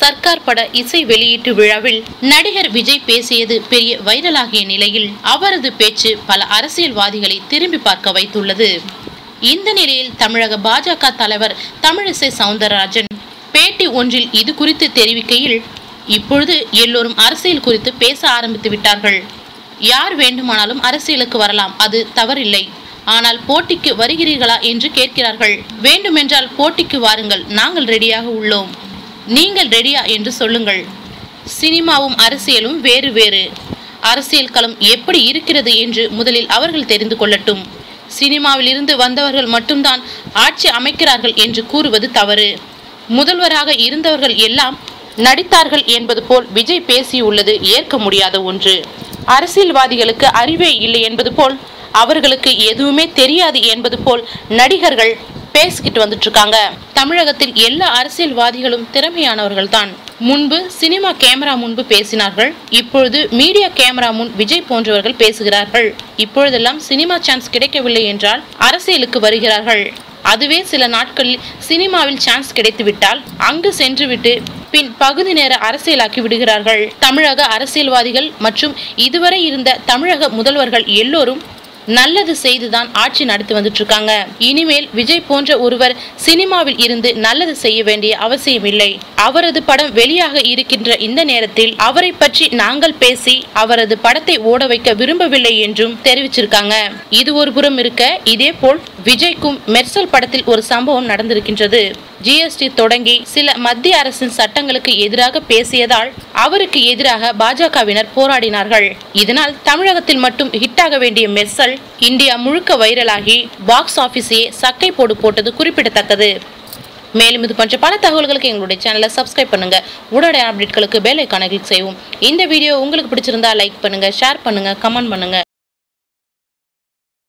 சர்க்கார் பட இசை வெளியீட்டு விழாவில் நடிகர் விஜய் பேசியது பெரிய வைரலாகிய நிலையில் அவரது பேச்சு பல அரசியல்வாதிகளை திரும்பி பார்க்க வைத்துள்ளது. இந்த நிலையில் தமிழக பாஜக தலைவர் தமிழிசை சவுந்தரராஜன் பேட்டி ஒன்றில் இது குறித்து தெரிவிக்கையில் இப்பொழுது எல்லோரும் அரசியல் குறித்து பேச ஆரம்பித்து விட்டார்கள். யார் வேண்டுமானாலும் அரசியலுக்கு வரலாம் அது தவறில்லை. ஆனால் போட்டிக்கு வருகிறீர்களா? என்று கேட்கிறார்கள். வேண்டுமென்றால் போட்டிக்கு வாருங்கள் நாங்கள் ரெடியாக உள்ளோம். நீங்கள் ரெடியா என்று சொல்லுங்கள். சினிமாவும் அரசியலும் வேறு வேறு. அரசியல் களம் எப்படி இருக்கிறது என்று முதலில் அவர்கள் தெரிந்து கொள்ளட்டும். சினிமாவிலிருந்து வந்தவர்கள் மட்டும்தான் ஆட்சி அமைக்கிறார்கள் என்று கூறுவது தவறு. முதல்வராக இருந்தவர்கள் எல்லாம் நடித்தார்கள் என்பது போல் விஜய் பேசியுள்ளது ஏற்க முடியாத ஒன்று. அரசியல்வாதிகளுக்கு அறிவே இல்லை என்பது போல் அவர்களுக்கு எதுவுமே தெரியாது என்பது போல் நடிகர்கள் பேசிக்கிட்டு வந்துட்டு இருக்காங்க தமிழகத்தில் எல்லா அரசியல்வாதிகளும் திறமையானவர்கள் தான் முன்பு சினிமா கேமரா முன்பு பேசினார்கள். இப்பொழுது மீடியா கேமரா முன் விஜய் போன்றவர்கள் பேசுகிறார்கள். இப்பொழுதெல்லாம் சினிமா சான்ஸ் கிடைக்கவில்லை என்றால் அரசியலுக்கு வருகிறார்கள். அதுவே சில நாட்களில் சினிமாவில் சான்ஸ் கிடைத்துவிட்டால் அங்கு சென்றுவிட்டு பின் பகுதி நேர அரசியலாக்கி விடுகிறார்கள். தமிழக அரசியல்வாதிகள் மற்றும் இதுவரை இருந்த தமிழக முதல்வர்கள் எல்லோரும் நல்லது செய்துதான் ஆட்சி நடத்தி வந்துட்டு இருக்காங்க இனிமேல் விஜய் போன்ற ஒருவர் சினிமாவில் இருந்து நல்லது செய்ய வேண்டிய அவசியம் இல்லை. அவரது படம் வெளியாக இருக்கின்ற இந்த நேரத்தில் அவரை பற்றி நாங்கள் பேசி அவரது படத்தை ஓட வைக்க விரும்பவில்லை என்றும் தெரிவிச்சிருக்காங்க. இது ஒரு புறம் இருக்க இதே போல் விஜய்க்கும் மெர்சல் படத்தில் ஒரு சம்பவம் நடந்திருக்கின்றது. ஜிஎஸ்டி தொடங்கி சில மத்திய அரசின் சட்டங்களுக்கு எதிராக பேசியதால் அவருக்கு எதிராக பாஜகவினர் போராடினார்கள். இதனால் தமிழகத்தில் மட்டும் ஹிட்டாக வேண்டிய மெர்சல் இந்தியா முழுக்க வைரலாகி பாக்ஸ் ஆஃபீஸையே சக்கை போடு போட்டது குறிப்பிடத்தக்கது. மேலும் இது போன்ற பல தகவல்களுக்கு எங்களுடைய சேனலை சப்ஸ்கிரைப் பண்ணுங்க. உடனடி அப்டேட்களுக்கு பெல் ஐக்கானை கிளிக் செய்வோம் இந்த வீடியோ உங்களுக்கு பிடிச்சிருந்தா லைக் பண்ணுங்க ஷேர் பண்ணுங்க கமெண்ட் பண்ணுங்க.